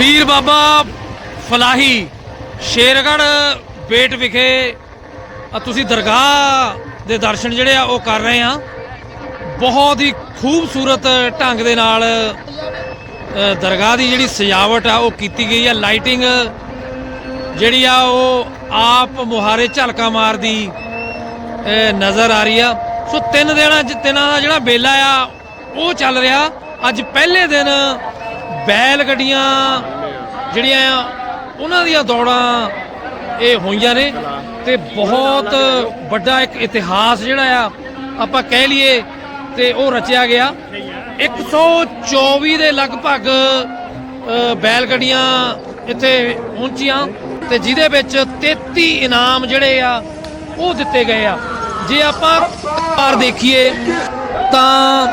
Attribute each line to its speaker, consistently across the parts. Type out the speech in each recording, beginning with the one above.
Speaker 1: ਪੀਰ ਬਾਬਾ ਫਲਾਹੀ ਸ਼ੇਰਗੜ ਬੇਟ ਵਿਖੇ ਤੁਸੀਂ ਦਰਗਾਹ ਦੇ ਦਰਸ਼ਨ ਜਿਹੜੇ ਆ ਉਹ ਕਰ ਰਹੇ ਆ। ਬਹੁਤ ਹੀ ਖੂਬਸੂਰਤ ਢੰਗ ਦੇ ਨਾਲ ਦਰਗਾਹ ਦੀ ਜਿਹੜੀ ਸਜਾਵਟ ਆ ਉਹ ਕੀਤੀ ਗਈ ਆ। ਲਾਈਟਿੰਗ ਜਿਹੜੀ ਆ ਉਹ ਆਪ ਮੁਹਾਰੇ ਝਲਕਾ ਮਾਰਦੀ ਨਜ਼ਰ ਆ ਰਹੀ ਆ। ਸੋ ਤਿੰਨ ਦਿਨਾਂ ਚ ਤਿੰਨਾਂ ਦਾ ਜਿਹੜਾ ਮੇਲਾ ਆ, ਉਹ ਚੱਲ ਰਿਹਾ। ਅੱਜ ਪਹਿਲੇ ਦਿਨ ਬੈਲ ਗੱਡੀਆਂ ਜਿਹੜੀਆਂ ਆ, ਉਹਨਾਂ ਦੀਆਂ ਦੌੜਾਂ ਇਹ ਹੋਈਆਂ ਨੇ ਤੇ ਬਹੁਤ ਵੱਡਾ ਇੱਕ ਇਤਿਹਾਸ ਜਿਹੜਾ ਆ, ਆਪਾਂ ਕਹਿ ਲਈਏ ਤੇ ਉਹ ਰਚਿਆ ਗਿਆ। 124 ਦੇ ਲਗਭਗ ਬੈਲ ਗੱਡੀਆਂ ਇੱਥੇ ਪਹੁੰਚੀਆਂ ਤੇ ਜਿਹਦੇ ਵਿੱਚ 33 ਇਨਾਮ ਜਿਹੜੇ ਆ, ਉਹ ਦਿੱਤੇ ਗਏ ਆ। ਜੇ ਆਪਾਂ ਪਾਰ ਦੇਖੀਏ ਤਾਂ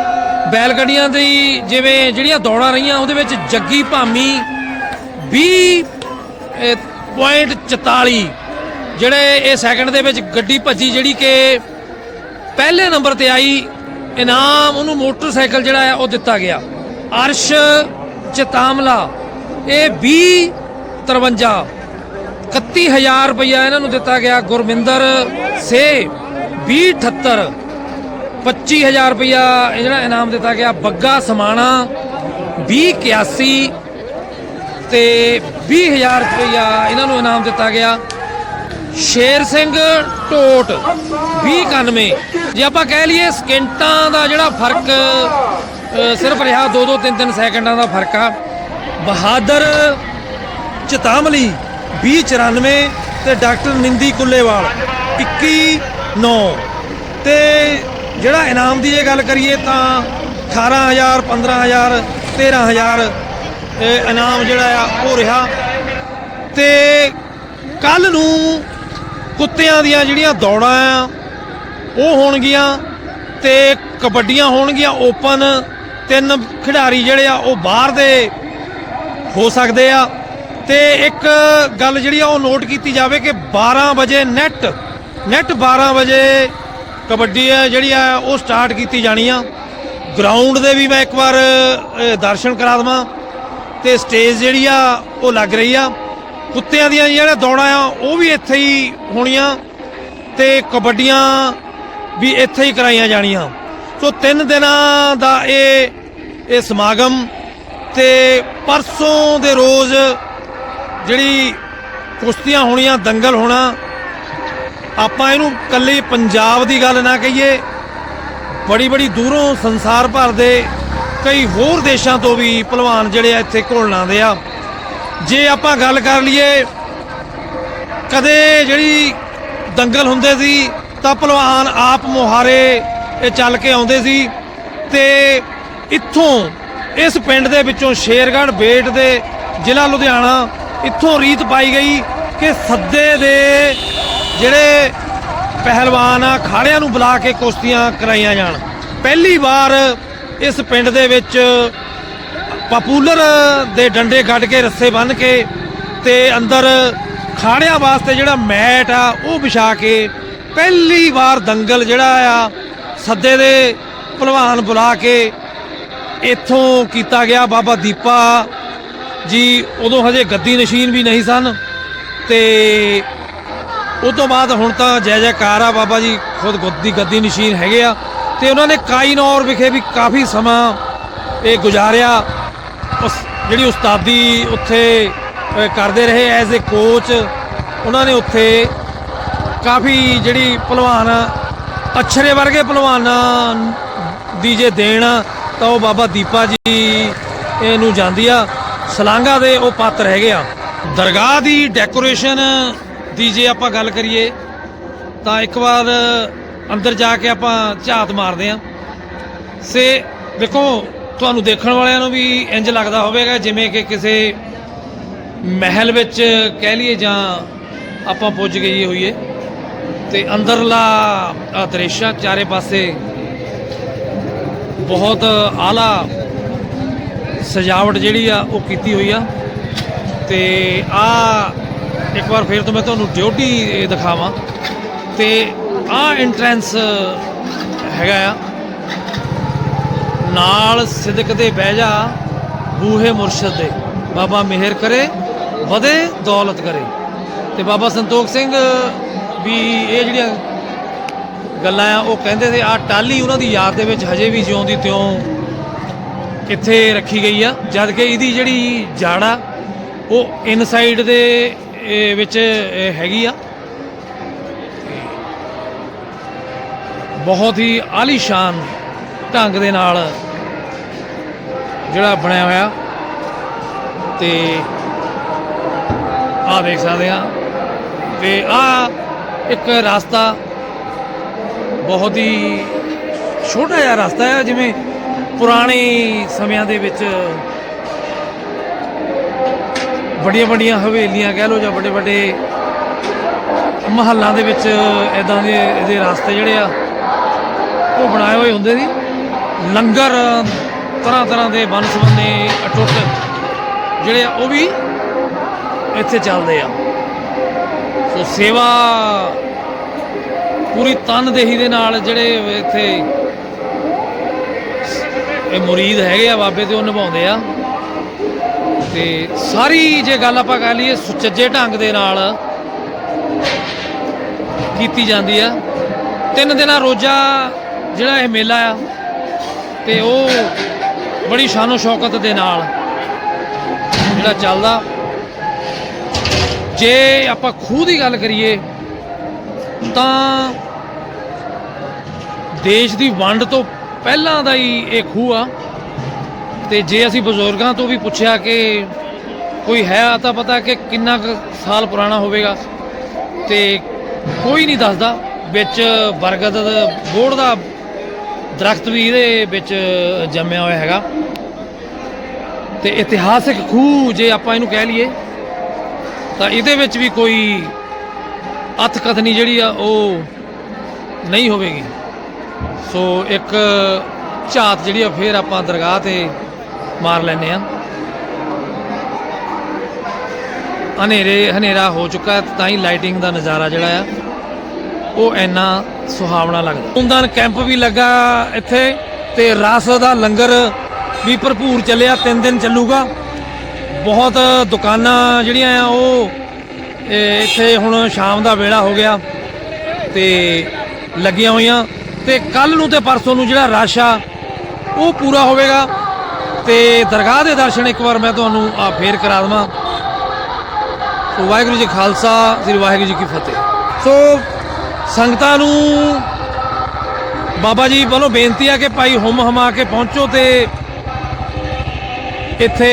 Speaker 1: ਬੈਲ ਗੱਡੀਆਂ ਦੀ ਜਿਵੇਂ ਜਿਹੜੀਆਂ ਦੌੜਾਂ ਰਹੀਆਂ, ਉਹਦੇ ਵਿੱਚ ਜੱਗੀ ਭਾਮੀ 20 ਪੁਆਇੰਟ 44 ਜਿਹੜੇ ਇਹ ਸੈਕਿੰਡ ਦੇ ਵਿੱਚ ਗੱਡੀ ਭੱਜੀ, ਜਿਹੜੀ ਕਿ ਪਹਿਲੇ ਨੰਬਰ ਤੇ ਆਈ, ਇਨਾਮ ਉਹਨੂੰ ਮੋਟਰਸਾਈਕਲ ਜਿਹੜਾ ਆ ਉਹ ਦਿੱਤਾ ਗਿਆ। ਅਰਸ਼ ਚਤਾਮਲਾ, ਇਹ 20 53 31000 ਰੁਪਇਆ ਇਹਨਾਂ ਨੂੰ ਦਿੱਤਾ ਗਿਆ। ਗੁਰਵਿੰਦਰ ਸੇ 2078 25000 ਰੁਪਇਆ ਇਹ ਜਿਹੜਾ ਇਨਾਮ ਦਿੱਤਾ ਗਿਆ, ਬੱਗਾ ਸਮਾਣਾ 2081 ਤੇ 20000 ਰੁਪਇਆ ਇਹਨਾਂ ਨੂੰ ਇਨਾਮ ਦਿੱਤਾ ਗਿਆ। ਸ਼ੇਰ ਸਿੰਘ ਟੋਟ 2091 ਜੇ ਆਪਾਂ ਕਹਿ ਲਈਏ ਸਕਿੰਟਾਂ ਦਾ ਜਿਹੜਾ ਫ਼ਰਕ ਸਿਰਫ ਰਿਹਾ 2-2 3-3 ਸੈਕਿੰਡਾਂ ਦਾ ਫ਼ਰਕ ਆ। ਬਹਾਦਰ ਚਤਾਮਲੀ 2094 ਤੇ ਡਾਕਟਰ ਨਿੰਦੀ ਕੁੱਲੇਵਾਲ 21 9 ਤੇ ਜਿਹੜਾ ਇਨਾਮ ਦੀ ਜੇ ਗੱਲ ਕਰੀਏ ਤਾਂ 18000 15000 13000 ਇਹ ਇਨਾਮ ਜਿਹੜਾ ਆ ਉਹ ਰਿਹਾ। ਤੇ ਕੱਲ ਨੂੰ ਕੁੱਤਿਆਂ ਦੀਆਂ ਜਿਹੜੀਆਂ ਦੌੜਾਂ ਆ, ਉਹ ਹੋਣਗੀਆਂ ਤੇ ਕਬੱਡੀਆਂ ਹੋਣਗੀਆਂ ਓਪਨ। ਤਿੰਨ ਖਿਡਾਰੀ ਜਿਹੜੇ ਆ ਉਹ ਬਾਹਰ ਦੇ ਹੋ ਸਕਦੇ ਆ। ਤੇ ਇੱਕ ਗੱਲ ਜਿਹੜੀ ਆ ਉਹ ਨੋਟ ਕੀਤੀ ਜਾਵੇ ਕਿ 12 ਵਜੇ ਨੈਟ ਨੈਟ 12 ਵਜੇ ਕਬੱਡੀ ਆ ਜਿਹੜੀ ਆ, ਉਹ ਸਟਾਰਟ ਕੀਤੀ ਜਾਣੀ ਆ। ਗਰਾਊਂਡ ਦੇ ਵੀ ਮੈਂ ਇੱਕ ਵਾਰ ਦਰਸ਼ਨ ਕਰਾ ਦਵਾਂ। ਤੇ ਸਟੇਜ ਜਿਹੜੀ ਆ, ਉਹ ਲੱਗ ਰਹੀ ਆ। ਕੁੱਤਿਆਂ ਦੀਆਂ ਜਿਹੜਾ ਦੌੜਾਂ ਆ, ਉਹ ਵੀ ਇੱਥੇ ਹੀ ਹੋਣੀਆਂ। ਤੇ ਕਬੱਡੀਆਂ ਵੀ ਇੱਥੇ ਹੀ ਕਰਾਈਆਂ ਜਾਣੀਆਂ। ਸੋ ਤਿੰਨ ਦਿਨਾਂ ਦਾ ਇਹ ਇਹ ਸਮਾਗਮ ਤੇ ਪਰਸੋਂ ਦੇ ਰੋਜ਼ ਜਿਹੜੀ ਕੁਸ਼ਤੀਆਂ ਹੋਣੀਆਂ, ਦੰਗਲ ਹੋਣਾ ਆਪਾਂ ਇਹਨੂੰ ਕੱਲੀ ਪੰਜਾਬ ਦੀ ਗੱਲ ਨਾ ਕਹੀਏ, ਬੜੀ ਬੜੀ ਦੂਰੋਂ ਸੰਸਾਰ ਭਰ ਦੇ ਕਈ ਹੋਰ ਦੇਸ਼ਾਂ ਤੋਂ ਵੀ ਪਹਿਲਵਾਨ ਜਿਹੜੇ ਆ ਇੱਥੇ ਘੁਲਣ ਆਉਂਦੇ ਆ। ਜੇ ਆਪਾਂ ਗੱਲ ਕਰ ਲਈਏ, ਕਦੇ ਜਿਹੜੀ ਦੰਗਲ ਹੁੰਦੇ ਸੀ, ਤਾਂ ਪਹਿਲਵਾਨ ਆਪ ਮੁਹਾਰੇ ਇਹ ਚੱਲ ਕੇ ਆਉਂਦੇ ਸੀ ਤੇ ਇੱਥੋਂ ਇਸ ਪਿੰਡ ਦੇ ਵਿੱਚੋਂ ਸ਼ੇਰਗੜ੍ਹ, ਬੇਟ ਦੇ ਜ਼ਿਲ੍ਹਾ ਲੁਧਿਆਣਾ, ਇੱਥੋਂ ਰੀਤ ਪਾਈ ਗਈ ਕਿ ਸੱਦੇ ਦੇ ਜਿਹੜੇ ਪਹਿਲਵਾਨ ਆ, ਖਾੜਿਆਂ ਨੂੰ ਬੁਲਾ ਕੇ ਕੁਸ਼ਤੀਆਂ ਕਰਾਈਆਂ ਜਾਣ। ਪਹਿਲੀ ਵਾਰ ਇਸ ਪਿੰਡ ਦੇ ਵਿੱਚ ਪਪੂਲਰ ਦੇ ਡੰਡੇ ਕੱਢ ਕੇ, ਰੱਸੇ ਬੰਨ੍ਹ ਕੇ ਤੇ ਅੰਦਰ ਖਾੜਿਆਂ ਵਾਸਤੇ ਜਿਹੜਾ ਮੈਟ ਆ, ਉਹ ਵਿਛਾ ਕੇ ਪਹਿਲੀ ਵਾਰ ਦੰਗਲ ਜਿਹੜਾ ਆ, ਸੱਦੇ ਦੇ ਭਲਵਾਨ ਬੁਲਾ ਕੇ ਇੱਥੋਂ ਕੀਤਾ ਗਿਆ। ਬਾਬਾ ਦੀਪਾ ਜੀ ਉਦੋਂ ਹਜੇ ਗੱਦੀ ਨਸ਼ੀਨ ਵੀ ਨਹੀਂ ਸਨ ਤੇ ਉਸ ਤੋਂ ਬਾਅਦ ਹੁਣ ਤਾਂ ਜੈ ਜੈਕਾਰ ਆ ਬਾਬਾ ਜੀ ਖੁਦ ਗੱਦੀ ਗੱਦੀ ਨਸ਼ੀਨ ਹੈਗੇ ਆ। ਤੇ ਉਹਨਾਂ ਨੇ ਕਾਈਨੌਰ ਵਿਖੇ ਵੀ ਕਾਫੀ ਸਮਾਂ ਇਹ ਗੁਜ਼ਾਰਿਆ। ਉਸ ਜਿਹੜੀ ਉਸਤਾਦੀ ਉੱਥੇ ਕਰਦੇ ਰਹੇ ਐਜ਼ ਅ ਕੋਚ ਉਹਨਾਂ ਨੇ ਉੱਥੇ ਕਾਫੀ ਜਿਹੜੀ ਪਹਿਲਵਾਨ ਅਛਰੇ ਵਰਗੇ ਪਹਿਲਵਾਨਾਂ ਦੀ ਜੇ ਦੇਣ ਆ, ਤਾਂ ਉਹ ਬਾਬਾ ਦੀਪਾ ਜੀ ਇਹਨੂੰ ਜਾਂਦੀ ਆ। ਸਲਾਂਗਾ ਦੇ ਉਹ ਪਾਤਰ ਹੈਗੇ ਆ। ਦਰਗਾਹ ਦੀ ਡੈਕੋਰੇਸ਼ਨ ਦੀ ਜੇ ਆਪਾਂ ਗੱਲ ਕਰੀਏ, ਤਾਂ ਇੱਕ ਵਾਰ ਅੰਦਰ ਜਾ ਕੇ ਆਪਾਂ ਝਾਤ ਮਾਰਦੇ ਆ ਸੇ, ਦੇਖੋ, ਤੁਹਾਨੂੰ ਦੇਖਣ ਵਾਲਿਆਂ ਨੂੰ ਵੀ ਇੰਜ ਲੱਗਦਾ ਹੋਵੇਗਾ, ਜਿਵੇਂ ਕਿ ਕਿਸੇ ਮਹਿਲ ਵਿੱਚ ਕਹਿ ਲਈਏ ਜਾਂ ਆਪਾਂ ਪੁੱਜ ਗਏ ਹੋਈਏ, ਤੇ ਅੰਦਰਲਾ ਆਹ ਦ੍ਰਿਸ਼ ਆ, ਚਾਰੇ ਪਾਸੇ ਬਹੁਤ ਆਲਾ ਸਜਾਵਟ ਜਿਹੜੀ ਆ, ਉਹ ਕੀਤੀ ਹੋਈ ਆ। ਤੇ ਆ ਇੱਕ ਵਾਰ ਫਿਰ ਤੋਂ ਮੈਂ ਤੁਹਾਨੂੰ ਡਿਊਟੀ ਦਿਖਾਵਾਂ। ਤੇ ਆ ਐਂਟਰੈਂਸ ਹੈਗਾ ਆ। ਨਾਲ ਸਿਦਕ ਦੇ ਬਹਿ ਜਾ, ਬੂਹੇ ਮੁਰਸ਼ਦ ਦੇ। ਬਾਬਾ ਮਿਹਰ ਕਰੇ, ਵਧੇ, ਦੌਲਤ ਕਰੇ। ਤੇ ਬਾਬਾ ਸੰਤੋਖ ਸਿੰਘ ਵੀ ਇਹ ਜਿਹੜੀਆਂ ਗੱਲਾਂ ਆ, ਉਹ ਕਹਿੰਦੇ ਸੀ ਆ ਟਾਲੀ ਉਹਨਾਂ ਦੀ ਯਾਦ ਦੇ ਵਿੱਚ ਹਜੇ ਵੀ ਜਿਉਂਦੀ ਤਿਉਂ ਇੱਥੇ ਰੱਖੀ ਗਈ ਆ। ਜਦ ਕਿ ਇਹਦੀ ਜਿਹੜੀ ਜੜ ਆ ਉਹ ਇਨਸਾਈਡ ਦੇ ਇਹ ਵਿੱਚ ਹੈਗੀ ਆ। ਬਹੁਤ ਹੀ ਆਲੀਸ਼ਾਨ ਢੰਗ ਦੇ ਨਾਲ ਜਿਹੜਾ ਬਣਿਆ ਹੋਇਆ। ਤੇ ਆਹ ਦੇਖ ਸਕਦੇ ਆ। ਤੇ ਆ ਇੱਕ ਰਸਤਾ ਬਹੁਤ ਹੀ ਛੋਟਾ ਜਿਹਾ ਰਸਤਾ ਹੈ ਜਿਵੇਂ ਪੁਰਾਣੇ ਸਮਿਆਂ ਦੇ ਵਿੱਚ ਵੱਡੀਆਂ ਵੱਡੀਆਂ ਹਵੇਲੀਆਂ ਕਹਿ ਲਓ ਜਾਂ ਵੱਡੇ ਵੱਡੇ ਮਹੱਲਾਂ ਦੇ ਵਿੱਚ ਇਦਾਂ ਦੇ ਇਹਦੇ ਰਸਤੇ ਜਿਹੜੇ ਆ, ਉਹ ਬਣਾਏ ਹੋਏ ਹੁੰਦੇ ਸੀ ਲੰਗਰ ਤਰ੍ਹਾਂ ਤਰ੍ਹਾਂ ਦੇ ਬਨਸਬੰਨੇ ਅਟੁੱਟ ਜਿਹੜੇ ਆ, ਉਹ ਵੀ ਇੱਥੇ ਚੱਲਦੇ ਆ। ਸੋ ਸੇਵਾ ਪੂਰੀ ਤਨਦੇਹੀ ਦੇ ਨਾਲ ਜਿਹੜੇ ਇੱਥੇ ਇਹ ਮੁਰੀਦ ਹੈਗੇ ਆ, ਬਾਬੇ ਤੇ ਉਹ ਨਿਭਾਉਂਦੇ ਆ। ਤੇ ਸਾਰੀ ਜੇ ਗੱਲ ਆਪਾਂ ਕਰ ਲਈਏ ਸੁਚੱਜੇ ਢੰਗ ਦੇ ਨਾਲ ਕੀਤੀ ਜਾਂਦੀ ਆ। ਤਿੰਨ ਦਿਨਾਂ ਰੋਜ਼ਾ ਜਿਹੜਾ ਇਹ ਮੇਲਾ ਆ ਤੇ ਉਹ ਬੜੀ ਸ਼ਾਨੋ ਸ਼ੌਕਤ ਦੇ ਨਾਲ ਜਿਹੜਾ ਚੱਲਦਾ। ਜੇ ਆਪਾਂ ਖੂਹ ਦੀ ਗੱਲ ਕਰੀਏ ਤਾਂ ਦੇਸ਼ ਦੀ ਵੰਡ ਤੋਂ ਪਹਿਲਾਂ ਦਾ ਹੀ ਇਹ ਖੂਹ ਆ। ਤੇ ਜੇ ਅਸੀਂ ਬਜ਼ੁਰਗਾਂ ਤੋਂ ਵੀ ਪੁੱਛਿਆ ਕਿ ਕੋਈ ਹੈ ਤਾਂ ਪਤਾ ਕਿ ਕਿੰਨਾ ਕੁ ਸਾਲ ਪੁਰਾਣਾ ਹੋਵੇਗਾ। ਤੇ ਕੋਈ ਨਹੀਂ ਦੱਸਦਾ, ਵਿੱਚ ਬਰਗਦ ਦਾ ਬੋੜ ਦਾ ਦਰਖਤ ਵੀ ਇਹਦੇ ਵਿੱਚ ਜੰਮਿਆ ਹੋਇਆ ਹੈਗਾ। ਤੇ ਇਤਿਹਾਸਿਕ ਖੂਹ ਜੇ ਆਪਾਂ ਇਹਨੂੰ ਕਹਿ ਲਈਏ, ਤਾਂ ਇਹਦੇ ਵਿੱਚ ਵੀ ਕੋਈ ਅਤਕਥਨੀ ਜਿਹੜੀ ਆ ਉਹ ਨਹੀਂ ਹੋਵੇਗੀ। ਸੋ ਇੱਕ ਝਾਤ ਜਿਹੜੀ ਆ ਫੇਰ ਆਪਾਂ ਦਰਗਾਹ ਤੇ ਮਾਰ ਲੈਨੇ ਆ। ਹਨੇਰੇ, ਹਨੇਰਾ ਹੋ ਚੁੱਕਾ ਤਾਂ ਹੀ ਲਾਈਟਿੰਗ ਦਾ ਨਜ਼ਾਰਾ ਜਿਹੜਾ ਆ, ਉਹ ਇੰਨਾ ਸੁਹਾਵਣਾ ਲੱਗਦਾ। ਖੂਨਦਾਨ ਕੈਂਪ ਵੀ ਲੱਗਾ ਇੱਥੇ ਤੇ ਰਸ ਦਾ ਲੰਗਰ ਵੀ ਭਰਪੂਰ ਚੱਲਿਆ, ਤਿੰਨ ਦਿਨ ਚੱਲੂਗਾ। ਬਹੁਤ ਦੁਕਾਨਾਂ ਜਿਹੜੀਆਂ ਆ, ਉਹ ਇੱਥੇ ਹੁਣ ਸ਼ਾਮ ਦਾ ਵੇਲਾ ਹੋ ਗਿਆ ਤੇ ਲੱਗੀਆਂ ਹੋਈਆਂ। ਤੇ ਕੱਲ ਨੂੰ ਤੇ ਪਰਸੋਂ ਨੂੰ ਜਿਹੜਾ ਰਸ਼ ਆ, ਉਹ ਪੂਰਾ ਹੋਵੇਗਾ। ਤੇ ਦਰਗਾਹ ਦੇ ਦਰਸ਼ਨ ਇੱਕ ਵਾਰ ਮੈਂ ਤੁਹਾਨੂੰ ਆ ਫੇਰ ਕਰਾ ਦਵਾਂ। ਸੋ ਵਾਹਿਗੁਰੂ ਜੀ ਖਾਲਸਾ, ਸ੍ਰੀ ਵਾਹਿਗੁਰੂ ਜੀ ਕੀ ਫਤਿਹ। ਸੋ ਸੰਗਤਾਂ ਨੂੰ ਬਾਬਾ ਜੀ ਵੱਲੋਂ ਬੇਨਤੀ ਆ ਕਿ ਭਾਈ ਹੁਮ ਹਮਾ ਕੇ ਪਹੁੰਚੋ ਤੇ ਇੱਥੇ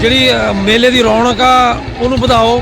Speaker 1: ਜਿਹੜੀ ਮੇਲੇ ਦੀ ਰੌਣਕ ਆ, ਉਹਨੂੰ ਵਧਾਓ।